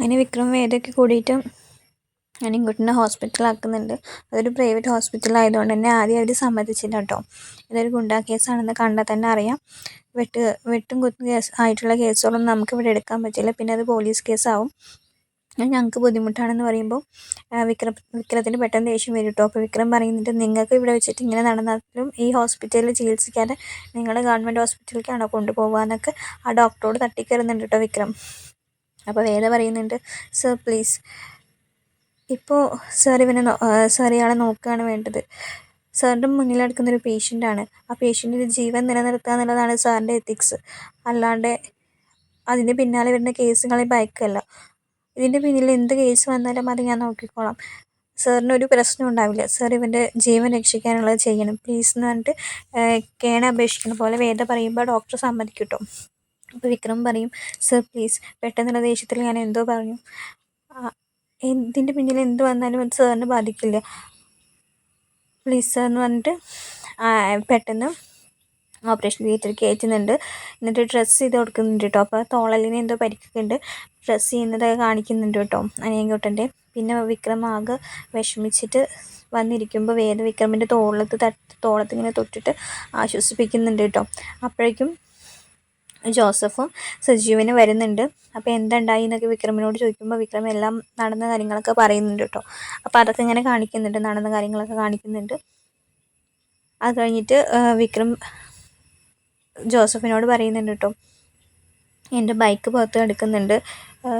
അങ്ങനെ വിക്രം വേദയൊക്കെ കൂടിയിട്ട് അനിൻകുട്ടനെ ഹോസ്പിറ്റലാക്കുന്നുണ്ട്. അതൊരു പ്രൈവറ്റ് ഹോസ്പിറ്റൽ ആയതുകൊണ്ട് തന്നെ ആദ്യം അവർ സമ്മതിച്ചില്ല കേട്ടോ. ഇതൊരു ഗുണ്ടാ കേസാണെന്ന് കണ്ടാൽ തന്നെ അറിയാം. വെട്ട് വെട്ടും കുത്തും കേസ് ആയിട്ടുള്ള കേസുകളൊന്നും നമുക്ക് ഇവിടെ എടുക്കാൻ പറ്റില്ല. പിന്നെ അത് പോലീസ് കേസാവും. ഞങ്ങൾക്ക് ബുദ്ധിമുട്ടാണെന്ന് പറയുമ്പോൾ വിക്രം വിക്രത്തിന് പെട്ടെന്ന് ദേഷ്യം വരും കേട്ടോ. അപ്പോൾ വിക്രം പറയുന്നുണ്ട് നിങ്ങൾക്ക് ഇവിടെ വെച്ചിട്ട് ഇങ്ങനെ നടന്നാലും ഈ ഹോസ്പിറ്റലിൽ ചികിത്സിക്കാതെ നിങ്ങൾ ഗവൺമെന്റ് ഹോസ്പിറ്റലിലേക്കാണോ കൊണ്ടുപോകുക എന്നൊക്കെ ആ ഡോക്ടറോട് തട്ടിക്കയറുന്നുണ്ട് കേട്ടോ വിക്രം. അപ്പോൾ വേദ പറയുന്നുണ്ട് സർ പ്ലീസ് ഇപ്പോൾ സാർ ഇവനെ സാർ ഇയാളെ നോക്കുകയാണ് വേണ്ടത്. സാറിന്റെ മുന്നിൽ നടക്കുന്നൊരു പേഷ്യന്റാണ് ആ പേഷ്യന്റിന്റെ ജീവൻ നിലനിർത്തുക എന്നുള്ളതാണ് സാറിന്റെ എത്തിക്സ് അല്ലാണ്ട് അതിന്റെ പിന്നാലെ വരുന്ന കേസുകളെ ഭയക്കല്ല. ഇതിന്റെ പിന്നിൽ എന്ത് കേസ് വന്നാലും അത് ഞാൻ നോക്കിക്കോളാം. സാറിന് ഒരു പ്രശ്നം ഉണ്ടാവില്ല. സാർ ഇവന്റെ ജീവൻ രക്ഷിക്കാനുള്ളത് ചെയ്യണം. പ്ലീസ് എന്ന് പറഞ്ഞിട്ട് കേണ അപേക്ഷിക്കുന്ന പോലെ വേദ പറയുമ്പോൾ ഡോക്ടർ സമ്മതിക്കും കേട്ടോ അപ്പോൾ വിക്രം പറയും സർ പ്ലീസ് പെട്ടെന്നുള്ള ദേഷ്യത്തിൽ ഞാൻ എന്തോ പറഞ്ഞു. എന്തിന്റെ പിന്നിൽ എന്ത് വന്നാലും അത് സാറിനെ ബാധിക്കില്ല. പ്ലീസ് സാർ എന്ന് പറഞ്ഞിട്ട് പെട്ടെന്ന് ഓപ്പറേഷൻ തിയേറ്ററിൽ കയറ്റുന്നുണ്ട്. എന്നിട്ട് ഡ്രസ്സ് ചെയ്ത് കൊടുക്കുന്നുണ്ട് കേട്ടോ. അപ്പോൾ തോളലിനെ എന്തോ പരിക്കൊക്കെ ഉണ്ട് ഡ്രസ്സ് ചെയ്യുന്നതൊക്കെ കാണിക്കുന്നുണ്ട് കേട്ടോ അനിയൻകുട്ടന്റെ. പിന്നെ വിക്രം ആകെ വിഷമിച്ചിട്ട് വന്നിരിക്കുമ്പോൾ വേദ വിക്രമിന്റെ തോളത്ത് തട്ട് തോളത്ത് തൊട്ടിട്ട് ആശ്വസിപ്പിക്കുന്നുണ്ട് കേട്ടോ. അപ്പോഴേക്കും ജോസഫും സജീവനും വരുന്നുണ്ട്. അപ്പോൾ എന്തുണ്ടായി എന്നൊക്കെ വിക്രമിനോട് ചോദിക്കുമ്പോൾ വിക്രം എല്ലാം നടന്ന കാര്യങ്ങളൊക്കെ പറയുന്നുണ്ട് കേട്ടോ. അപ്പോൾ അതൊക്കെ ഇങ്ങനെ കാണിക്കുന്നുണ്ട് നടന്ന കാര്യങ്ങളൊക്കെ കാണിക്കുന്നുണ്ട്. അത് കഴിഞ്ഞിട്ട് വിക്രം ജോസഫിനോട് പറയുന്നുണ്ട് കേട്ടോ. എന്റെ ബൈക്ക് പുറത്ത് കിടക്കുന്നുണ്ട്.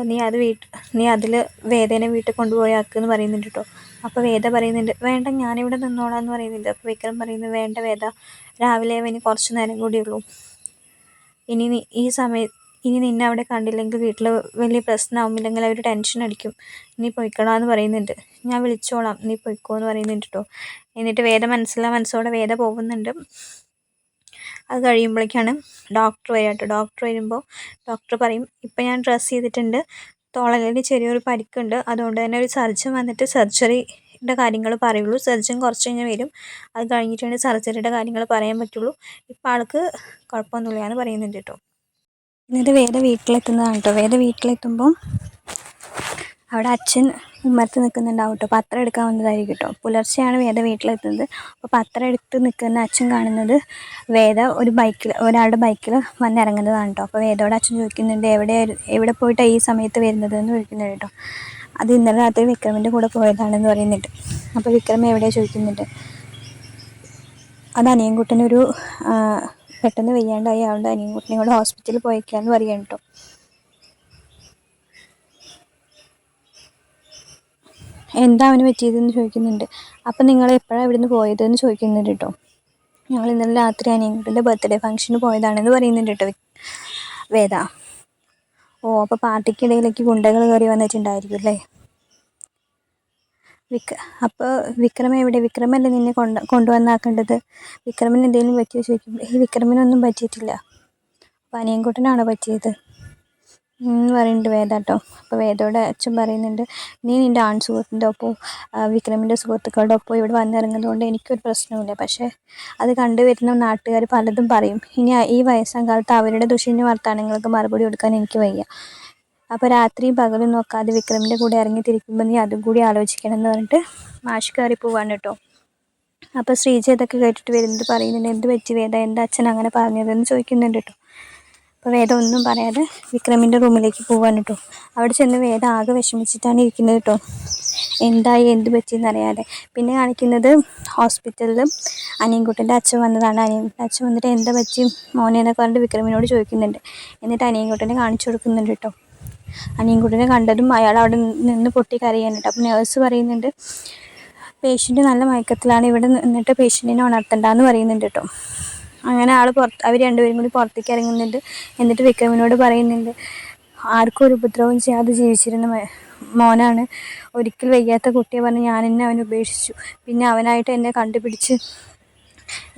നീ അത് വീട്ട് നീ അതിൽ വേദനെ വീട്ടിൽ കൊണ്ടുപോയി ആക്കുമെന്ന് പറയുന്നുണ്ട് കേട്ടോ. അപ്പോൾ വേദ പറയുന്നുണ്ട് വേണ്ട ഞാനിവിടെ നിന്നോളാം എന്ന് പറയുന്നുണ്ട്. അപ്പോൾ വിക്രം പറയുന്നു വേണ്ട വേദ രാവിലെ അവന് കുറച്ച് നേരം കൂടിയുള്ളൂ ഇനി ഈ സമയത്ത് ഇനി നിന്നെ അവിടെ കണ്ടില്ലെങ്കിൽ വീട്ടിൽ വലിയ പ്രശ്നമാകുമില്ലെങ്കിൽ അവർ ടെൻഷൻ അടിക്കും. നീ പൊയ്ക്കണോ എന്ന് പറയുന്നുണ്ട്. ഞാൻ വിളിച്ചോളാം. നീ പൊയ്ക്കോ എന്ന് പറയുന്നുണ്ട് കേട്ടോ എന്നിട്ട് വേദ മനസ്സിലാ മനസ്സോടെ വേദ പോകുന്നുണ്ട്. അത് കഴിയുമ്പോഴേക്കാണ് ഡോക്ടർ വരിക കേട്ടോ ഡോക്ടർ വരുമ്പോൾ ഡോക്ടർ പറയും ഇപ്പം ഞാൻ ഡ്രസ്സ് ചെയ്തിട്ടുണ്ട്. തോളലിൽ ചെറിയൊരു പരിക്കുണ്ട്. അതുകൊണ്ട് തന്നെ ഒരു സർജൻ വന്നിട്ട് സർജറിയുടെ കാര്യങ്ങൾ പറയുള്ളൂ. സർജൻ കുറച്ച് കഴിഞ്ഞ് വരും. അത് കഴിഞ്ഞിട്ടാണ് സർജറിയുടെ കാര്യങ്ങൾ പറയാൻ പറ്റുള്ളൂ. ഇപ്പം ആൾക്ക് കുഴപ്പമൊന്നുമില്ല എന്ന് പറയുന്നുണ്ട് കേട്ടോ. എന്നിട്ട് വേറെ വീട്ടിലെത്തുന്നതാണ് കേട്ടോ. വേറെ വീട്ടിലെത്തുമ്പം അവിടെ അച്ഛൻ ഉമ്മർത്ത് നിൽക്കുന്നുണ്ടാവും കേട്ടോ. പത്രം എടുക്കാൻ വന്നതായിരിക്കും കേട്ടോ. പുലർച്ചെയാണ് വേദ വീട്ടിലെത്തുന്നത്. അപ്പോൾ പത്രം എടുത്ത് നിൽക്കുന്ന അച്ഛൻ കാണുന്നത് വേദ ഒരു ബൈക്കിൽ ഒരാളുടെ ബൈക്കിൽ വന്നിറങ്ങുന്നതാണ് കേട്ടോ. അപ്പോൾ വേദയോട് അച്ഛൻ ചോദിക്കുന്നുണ്ട് എവിടെ എവിടെ പോയിട്ടാണ് ഈ സമയത്ത് വരുന്നത്? എന്ന് ചോദിക്കുന്നുണ്ട് കേട്ടോ. അത് ഇന്നലെ രാത്രി വിക്രമിന്റെ കൂടെ പോയതാണെന്ന് പറയുന്നുണ്ട്. അപ്പോൾ വിക്രം എവിടെയാണ് ചോദിക്കുന്നുണ്ട്. അത് അനിയൻകുട്ടനൊരു പെട്ടെന്ന് വയ്യാണ്ടായി അതുകൊണ്ട് അനിയൻകുട്ടനെ കൂടെ ഹോസ്പിറ്റലിൽ പോയേക്കാന്ന് പറയാൻ കേട്ടോ എന്താ അവന് പറ്റിയതെന്ന് ചോദിക്കുന്നുണ്ട്. അപ്പം നിങ്ങൾ എപ്പോഴാണ് ഇവിടുന്ന് പോയതെന്ന് ചോദിക്കുന്നുണ്ട് കേട്ടോ ഞങ്ങൾ ഇന്നലെ രാത്രി അനിയൻകുട്ടന്റെ ബർത്ത്ഡേ ഫംഗ്ഷന് പോയതാണെന്ന് പറയുന്നുണ്ട് കേട്ടോ വേദ. ഓ അപ്പോൾ പാർട്ടിക്കിടയിലേക്ക് ഗുണ്ടകൾ കയറി വന്നിട്ടുണ്ടായിരിക്കും അല്ലേ വിക്ര അപ്പോൾ വിക്രമ എവിടെ? വിക്രമല്ലേ നിന്നെ കൊണ്ട് കൊണ്ടുവന്നാക്കേണ്ടത്? വിക്രമിന് എന്തെങ്കിലും പറ്റിയോ ചോദിക്കും ഈ വിക്രമിനൊന്നും പറ്റിയിട്ടില്ല. അപ്പോൾ അനിയൻകുട്ടനാണോ പറ്റിയത്? എന്ന് പറയുന്നുണ്ട് വേദ കേട്ടോ അപ്പോൾ വേദയുടെ അച്ഛൻ പറയുന്നുണ്ട് നീ നിന്റെ ആൺ സുഹൃത്തിന്റെ ഒപ്പം വിക്രമിന്റെ സുഹൃത്തുക്കളുടെ ഒപ്പം ഇവിടെ വന്നിറങ്ങുന്നതുകൊണ്ട് എനിക്കൊരു പ്രശ്നവുമില്ല. പക്ഷേ അത് കണ്ടുവരുന്ന നാട്ടുകാർ പലതും പറയും. ഇനി ഈ വയസ്സാം കാലത്ത് അവരുടെ ദുഷിന്റെ വർത്തമാനങ്ങൾക്ക് മറുപടി കൊടുക്കാൻ എനിക്ക് വയ്യ. അപ്പോൾ രാത്രിയും പകലും നോക്കാതെ വിക്രമിന്റെ കൂടെ ഇറങ്ങി തിരിക്കുമ്പോൾ നീ അതും കൂടി ആലോചിക്കണം എന്ന് പറഞ്ഞിട്ട് മാഷ് കയറി പോവാണ് കേട്ടോ അപ്പോൾ ശ്രീജ ഇതൊക്കെ കേട്ടിട്ട് വരുന്നത് പറയുന്നുണ്ട് എന്ത് പറ്റി വേദ? എന്താ അച്ഛൻ അങ്ങനെ പറഞ്ഞതെന്ന് ചോദിക്കുന്നുണ്ട് കേട്ടോ അപ്പോൾ വേദ ഒന്നും പറയാതെ വിക്രമിന്റെ റൂമിലേക്ക് പോവാൻ കേട്ടോ. അവിടെ ചെന്ന് വേദ ആകെ വിഷമിച്ചിട്ടാണ് ഇരിക്കുന്നത് കേട്ടോ. എന്തായി എന്ത് പറ്റിയെന്ന് അറിയാതെ. പിന്നെ കാണിക്കുന്നത് ഹോസ്പിറ്റലിൽ അനിയൻകുട്ടന്റെ അച്ഛൻ വന്നതാണ്. അനിയൻകുട്ടന്റെ അച്ഛൻ വന്നിട്ട് എന്താ പറ്റി മോനെ എന്നൊക്കെ പറഞ്ഞിട്ട് വിക്രമിനോട് ചോദിക്കുന്നുണ്ട്. എന്നിട്ട് അനിയൻകുട്ടനെ കാണിച്ചു കൊടുക്കുന്നുണ്ട് കേട്ടോ. അനിയൻകുട്ടനെ കണ്ടതും അയാൾ അവിടെ നിന്ന് പൊട്ടി കരയാനുണ്ട് അപ്പോൾ നേഴ്സ് പറയുന്നുണ്ട് പേഷ്യന്റ് നല്ല മയക്കത്തിലാണ്. ഇവിടെ നിന്നിട്ട് പേഷ്യന്റിനെ ഉണർത്തണ്ടെന്ന് പറയുന്നുണ്ട് കേട്ടോ. അങ്ങനെ ആൾ പുറത്ത് അവർ രണ്ടുപേരും കൂടി പുറത്തേക്ക് ഇറങ്ങുന്നുണ്ട്. എന്നിട്ട് വിക്രമിനോട് പറയുന്നുണ്ട് ആർക്കും ഒരു ഉപദ്രവം ചെയ്യാതെ ജീവിച്ചിരുന്ന മോനാണ്. ഒരിക്കൽ വയ്യാത്ത കുട്ടിയെ പറഞ്ഞ് ഞാൻ എന്നെ അവനെ ഉപേക്ഷിച്ചു. പിന്നെ അവനായിട്ട് എന്നെ കണ്ടുപിടിച്ച്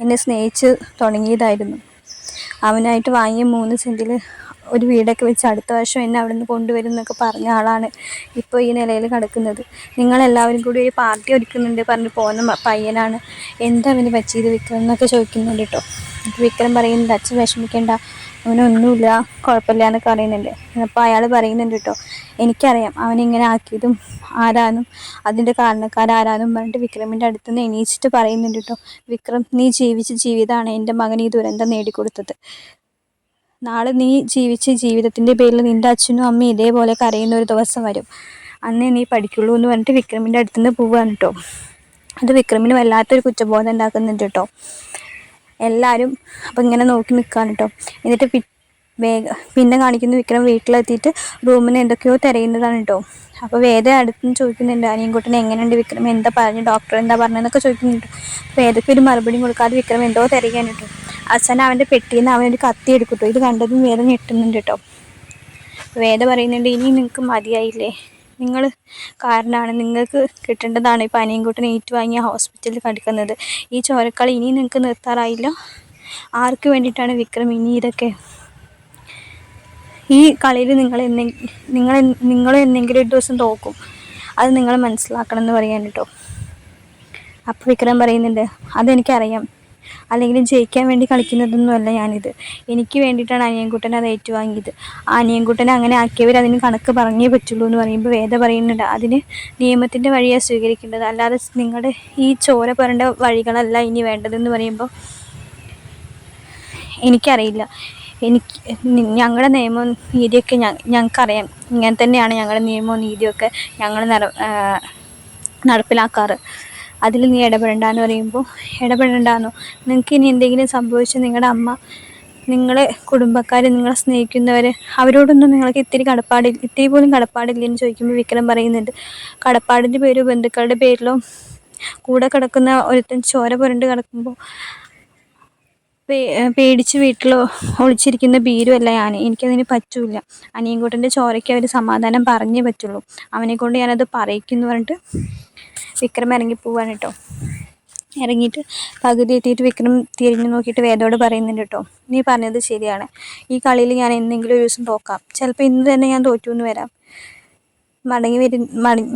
എന്നെ സ്നേഹിച്ച് തുടങ്ങിയതായിരുന്നു. അവനായിട്ട് വാങ്ങിയ മൂന്ന് സെന്റിൽ ഒരു വീടൊക്കെ വെച്ച് അടുത്ത വർഷം എന്നെ അവിടെ നിന്ന് കൊണ്ടുവരും എന്നൊക്കെ പറഞ്ഞ ആളാണ് ഇപ്പോൾ ഈ നിലയിൽ കിടക്കുന്നത്. നിങ്ങളെല്ലാവരും കൂടി ഒരു പാർട്ടി ഒരുക്കുന്നുണ്ട് പറഞ്ഞ് പോകുന്ന പയ്യനാണ്. എന്താ അവന് പറ്റിയത് വിൽക്കണം എന്നൊക്കെ ചോദിക്കുന്നുണ്ട് കേട്ടോ വിക്രം പറയുന്നുണ്ട് അച്ഛൻ വിഷമിക്കേണ്ട അവനൊന്നുമില്ല കുഴപ്പമില്ല എന്നൊക്കെ പറയുന്നുണ്ട്. അപ്പോൾ അയാൾ പറയുന്നുണ്ട് കേട്ടോ എനിക്കറിയാം അവനിങ്ങനെ ആക്കിയതും ആരാനും അതിന്റെ കാരണക്കാരാരാനും പറഞ്ഞിട്ട് വിക്രമിന്റെ അടുത്ത് നിന്ന് എണീച്ചിട്ട് പറയുന്നുണ്ട് കേട്ടോ. വിക്രം നീ ജീവിച്ച ജീവിതമാണ് എന്റെ മകൻ ഈ ദുരന്തം നേടിക്കൊടുത്തത്. നാളെ നീ ജീവിച്ച ജീവിതത്തിന്റെ പേരിൽ നിന്റെ അച്ഛനും അമ്മയും ഇതേപോലെ കരയുന്ന ഒരു ദിവസം വരും. അന്നേ നീ പഠിക്കുള്ളൂ എന്ന് പറഞ്ഞിട്ട് വിക്രമിന്റെ അടുത്ത് നിന്ന് പോവുകയാണ് കേട്ടോ. അത് വിക്രമിന് വല്ലാത്തൊരു കുറ്റബോധം ഉണ്ടാക്കുന്നുണ്ട് കേട്ടോ. എല്ലാവരും അപ്പം ഇങ്ങനെ നോക്കി നിൽക്കുകയാണ് കേട്ടോ എന്നിട്ട് പി വേഗ പിന്നെ കാണിക്കുന്നു വിക്രം വീട്ടിലെത്തിയിട്ട് റൂമിന് എന്തൊക്കെയോ തിരയുന്നതാണ് കേട്ടോ അപ്പോൾ വേദ അടുത്തുനിന്ന് ചോദിക്കുന്നുണ്ട് അനിയൻകുട്ടനെ എങ്ങനെയുണ്ട് വിക്രം? എന്താ പറഞ്ഞു? ഡോക്ടർ എന്താ പറഞ്ഞതെന്നൊക്കെ ചോദിക്കുന്നുണ്ട്. വേദയ്ക്ക് ഒരു മറുപടി കൊടുക്കാതെ വിക്രം എന്തോ തിരയാൻ കേട്ടോ അച്ഛൻ അവന്റെ പെട്ടിയിൽ നിന്ന് അവനൊരു കത്തി എടുക്കട്ടോ ഇത് കണ്ടതും വേദ ഞെട്ടുന്നുണ്ട് കേട്ടോ വേദ പറയുന്നുണ്ട് ഇനി നിങ്ങൾക്ക് മതിയായില്ലേ? നിങ്ങൾ കാരണമാണ് നിങ്ങൾക്ക് കിട്ടേണ്ടതാണ് ഇപ്പോൾ ഏറ്റു ഏറ്റുവാങ്ങിയ ഹോസ്പിറ്റലിൽ കിടക്കുന്നത് ഈ ചോരക്കളി ഇനി നിങ്ങൾക്ക് നിർത്താറായില്ല. ആർക്ക് വേണ്ടിയിട്ടാണ് വിക്രം ഇനി ഇതൊക്കെ? ഈ കളിയിൽ നിങ്ങൾ എന്നെ നിങ്ങൾ നിങ്ങൾ എന്തെങ്കിലും ഒരു ദിവസം തോക്കും. അത് നിങ്ങൾ മനസ്സിലാക്കണം എന്ന് പറയാൻ കേട്ടോ. അപ്പോൾ വിക്രം പറയുന്നുണ്ട് അതെനിക്കറിയാം. അല്ലെങ്കിൽ ജയിക്കാൻ വേണ്ടി കളിക്കുന്നതൊന്നുമല്ല ഞാനിത്. എനിക്ക് വേണ്ടിയിട്ടാണ് അനിയൻകുട്ടൻ അത് ഏറ്റുവാങ്ങിയത്. ആ അനിയൻകുട്ടനെ അങ്ങനെ ആക്കിയവർ അതിന് കണക്ക് പറഞ്ഞേ പറ്റുള്ളൂ എന്ന് പറയുമ്പോൾ വേദ പറയുന്നുണ്ട്. അതിന് നിയമത്തിന്റെ വഴിയാണ് സ്വീകരിക്കേണ്ടത്. അല്ലാതെ നിങ്ങളുടെ ഈ ചോര പറയേണ്ട വഴികളല്ല ഇനി വേണ്ടതെന്ന് പറയുമ്പോൾ എനിക്കറിയില്ല. എനിക്ക് ഞങ്ങളുടെ നിയമവും നീതിയൊക്കെ ഞങ്ങൾക്കറിയാം ഇങ്ങനെ തന്നെയാണ് ഞങ്ങളുടെ നിയമവും നീതിയൊക്കെ ഞങ്ങൾ നട നടപ്പിലാക്കാറ്. അതിൽ നീ ഇടപെടണ്ടെന്ന് പറയുമ്പോൾ ഇടപെടണ്ടെന്നോ? നിങ്ങൾക്ക് ഇനി എന്തെങ്കിലും സംഭവിച്ചു നിങ്ങളുടെ അമ്മ നിങ്ങളെ കുടുംബക്കാർ നിങ്ങളെ സ്നേഹിക്കുന്നവർ അവരോടൊന്നും നിങ്ങൾക്ക് ഇത്തിരി കടപ്പാടി ഇത്തിരി പോലും കടപ്പാടില്ലെന്ന് ചോദിക്കുമ്പോൾ വിക്രം പറയുന്നുണ്ട്. കടപ്പാടിന്റെ പേരോ ബന്ധുക്കളുടെ പേരിലോ കൂടെ കിടക്കുന്ന ഒരുത്തൻ ചോര പുരണ്ട് കിടക്കുമ്പോൾ പേടിച്ച് വീട്ടിൽ ഒളിച്ചിരിക്കുന്ന ഭീരുവല്ല ഞാൻ എനിക്കതിന് പറ്റില്ല. അനിയൻകുട്ടന്റെ ചോരയ്ക്ക് അവർ സമാധാനം പറഞ്ഞേ പറ്റുള്ളൂ. അവനെ കൊണ്ട് ഞാനത് പറയിക്കുന്നു പറഞ്ഞിട്ട് വിക്രം ഇറങ്ങി പോവാണ് കേട്ടോ ഇറങ്ങിയിട്ട് പകുതി എത്തിയിട്ട് വിക്രം തിരിഞ്ഞു നോക്കിയിട്ട് വേദോട് പറയുന്നുണ്ട് കേട്ടോ നീ പറഞ്ഞത് ശരിയാണ്. ഈ കളിയിൽ ഞാൻ എന്തെങ്കിലും ഒരു ദിവസം തോക്കാം. ചിലപ്പോൾ ഇന്ന് തന്നെ ഞാൻ തോറ്റു എന്ന് വരാം. മടങ്ങി വരി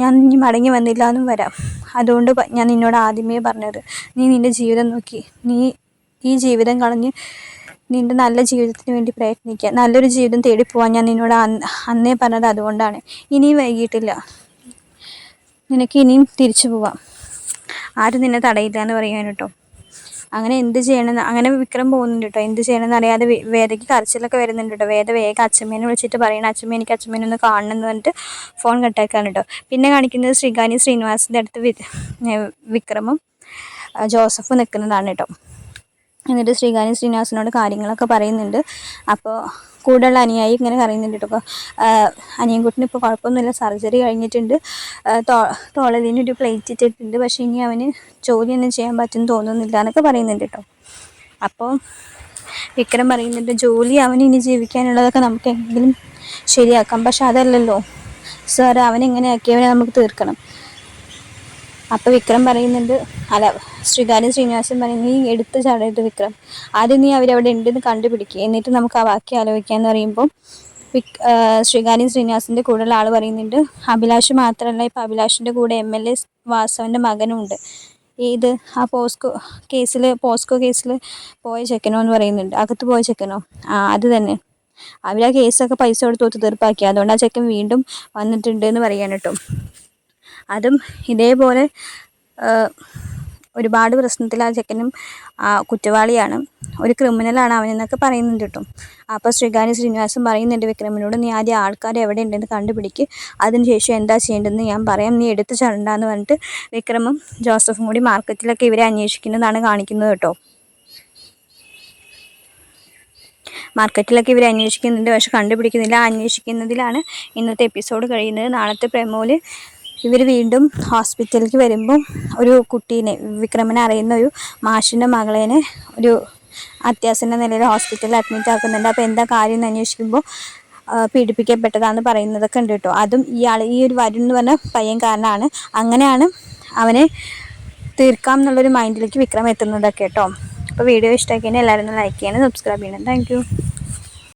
ഞാൻ ഇനി മടങ്ങി വന്നില്ല എന്നും വരാം. അതുകൊണ്ട് ഞാൻ നിന്നോട് ആദ്യമേ പറഞ്ഞത്. നീ നിന്റെ ജീവിതം നോക്കി. നീ ഈ ജീവിതം കളഞ്ഞ് നിന്റെ നല്ല ജീവിതത്തിന് വേണ്ടി പ്രയത്നിക്കുക നല്ലൊരു ജീവിതം തേടിപ്പോവാൻ ഞാൻ നിന്നോട് അന്നേ പറഞ്ഞത് അതുകൊണ്ടാണ്. ഇനിയും വൈകിട്ടില്ല. നിനക്ക് ഇനിയും തിരിച്ചു പോവാം. ആരും നിന്നെ തടയില്ല എന്ന് പറയാൻ കേട്ടോ. അങ്ങനെ എന്ത് ചെയ്യണമെന്ന് അങ്ങനെ വിക്രം പോകുന്നുണ്ട് കേട്ടോ. എന്ത് ചെയ്യണമെന്ന് അറിയാതെ വേദയ്ക്ക് കരച്ചിലൊക്കെ വരുന്നുണ്ട് കേട്ടോ. വേദ വേഗം അച്ഛമ്മേനെ വിളിച്ചിട്ട് പറയണം. അച്ഛമ്മ എനിക്ക് അച്ഛമ്മേനെ ഒന്ന് കാണണം എന്ന് പറഞ്ഞിട്ട് ഫോൺ കട്ടാക്കാണ് കേട്ടോ. പിന്നെ കാണിക്കുന്നത് ശ്രീകാനി ശ്രീനിവാസിന്റെ അടുത്ത് വിക്രമും ജോസഫും നിൽക്കുന്നതാണ് കേട്ടോ. എന്നിട്ട് ശ്രീകാര്യം ശ്രീനിവാസനോട് കാര്യങ്ങളൊക്കെ പറയുന്നുണ്ട്. അപ്പോൾ കൂടെയുള്ള അനിയായി ഇങ്ങനെ പറയുന്നുണ്ട് കേട്ടോ. അനിയൻകുട്ടിന് ഇപ്പോൾ കുഴപ്പമൊന്നുമില്ല. സർജറി കഴിഞ്ഞിട്ടുണ്ട്. തോളലിന് ഒരു പ്ലേറ്റ് ഇട്ടിട്ടുണ്ട്. പക്ഷേ ഇനി അവന് ജോലിയൊന്നും ചെയ്യാൻ പറ്റും തോന്നുന്നില്ല എന്നൊക്കെ പറയുന്നുണ്ട് കേട്ടോ. അപ്പോൾ വിക്രം പറയുന്നുണ്ട് ജോലി അവന് ഇനി ജീവിക്കാനുള്ളതൊക്കെ നമുക്ക് എങ്കിലും ശരിയാക്കാം. പക്ഷെ അതല്ലല്ലോ. സാർ അവനെങ്ങനെ ആക്കിയവനെ നമുക്ക് തീർക്കണം. അപ്പോൾ വിക്രം പറയുന്നുണ്ട് അല്ല ശ്രീകാര്യം ശ്രീനിവാസൻ പറയുന്നത് നീ എടുത്ത് ചാടരുത് വിക്രം. ആദ്യം നീ അവരവിടെ ഉണ്ടെന്ന് കണ്ടുപിടിക്കുക എന്നിട്ട് നമുക്ക് ആ ബാക്കി ആലോചിക്കാമെന്ന് പറയുമ്പോൾ വിക് ശ്രീകാര്യം ശ്രീനിവാസിന്റെ കൂടെയുള്ള ആൾ പറയുന്നുണ്ട് അഭിലാഷ് മാത്രമല്ല ഇപ്പൊ അഭിലാഷിന്റെ കൂടെ എം എൽ എ വാസവന്റെ മകനുമുണ്ട് ഇത് ആ പോസ്കോ കേസിൽ പോസ്കോ കേസിൽ പോയ ചെക്കനോ എന്ന് പറയുന്നുണ്ട്. അകത്ത് പോയ ചെക്കനോ? ആ അത് തന്നെ. അവർ ആ കേസൊക്കെ പൈസ കൊടുത്ത് തീർപ്പാക്കി അതുകൊണ്ട് ആ ചെക്കൻ വീണ്ടും വന്നിട്ടുണ്ട് എന്ന് പറയാൻ അതും ഇതേപോലെ ഒരുപാട് പ്രശ്നത്തിൽ ആ ചെക്കനും കുറ്റവാളിയാണ്. ഒരു ക്രിമിനലാണ് അവനെന്നൊക്കെ പറയുന്നുണ്ട് കേട്ടോ. അപ്പോൾ ശ്രീകാര്യ ശ്രീനിവാസൻ പറയുന്നുണ്ട് വിക്രമിനോട് നീ ആദ്യം ആൾക്കാർ എവിടെ ഉണ്ടെന്ന് കണ്ടുപിടിക്ക്. അതിനുശേഷം എന്താ ചെയ്യേണ്ടതെന്ന് ഞാൻ പറയാം. നീ എടുത്ത് ചടണ്ടെന്ന് പറഞ്ഞിട്ട് വിക്രമും ജോസഫും കൂടി മാർക്കറ്റിലൊക്കെ ഇവരെ അന്വേഷിക്കുന്നതാണ് കാണിക്കുന്നത് കേട്ടോ. മാർക്കറ്റിലൊക്കെ ഇവർ അന്വേഷിക്കുന്നുണ്ട് പക്ഷെ കണ്ടുപിടിക്കുന്നില്ല. അന്വേഷിക്കുന്നതിലാണ് ഇന്നത്തെ എപ്പിസോഡ് കഴിയുന്നത്. നാളത്തെ പ്രമോൽ ഇവർ വീണ്ടും ഹോസ്പിറ്റലിലേക്ക് വരുമ്പം ഒരു കുട്ടീനെ വിക്രമനെ അറിയുന്ന ഒരു മാഷിന്റെ മകളേനെ ഒരു അത്യാസന്ന നിലയിൽ ഹോസ്പിറ്റലിൽ അഡ്മിറ്റ് ആക്കുന്നുണ്ട്. അപ്പോൾ എന്താ കാര്യം എന്ന് അന്വേഷിക്കുമ്പോൾ പീഡിപ്പിക്കപ്പെട്ടതാന്ന് പറയുന്നതൊക്കെ ഉണ്ട് കേട്ടോ. അതും ഇയാൾ ഈ ഒരു വരുൺ എന്ന് പറഞ്ഞ പയ്യൻ കാരണമാണ് അങ്ങനെയാണ് അവനെ തീർക്കാം എന്നുള്ളൊരു മൈൻഡിലേക്ക് വിക്രം എത്തുന്നതൊക്കെ കേട്ടോ. അപ്പോൾ വീഡിയോ ഇഷ്ടമാക്കിയാൽ എല്ലാവരും ലൈക്ക് ചെയ്യണം സബ്സ്ക്രൈബ് ചെയ്യണം. താങ്ക്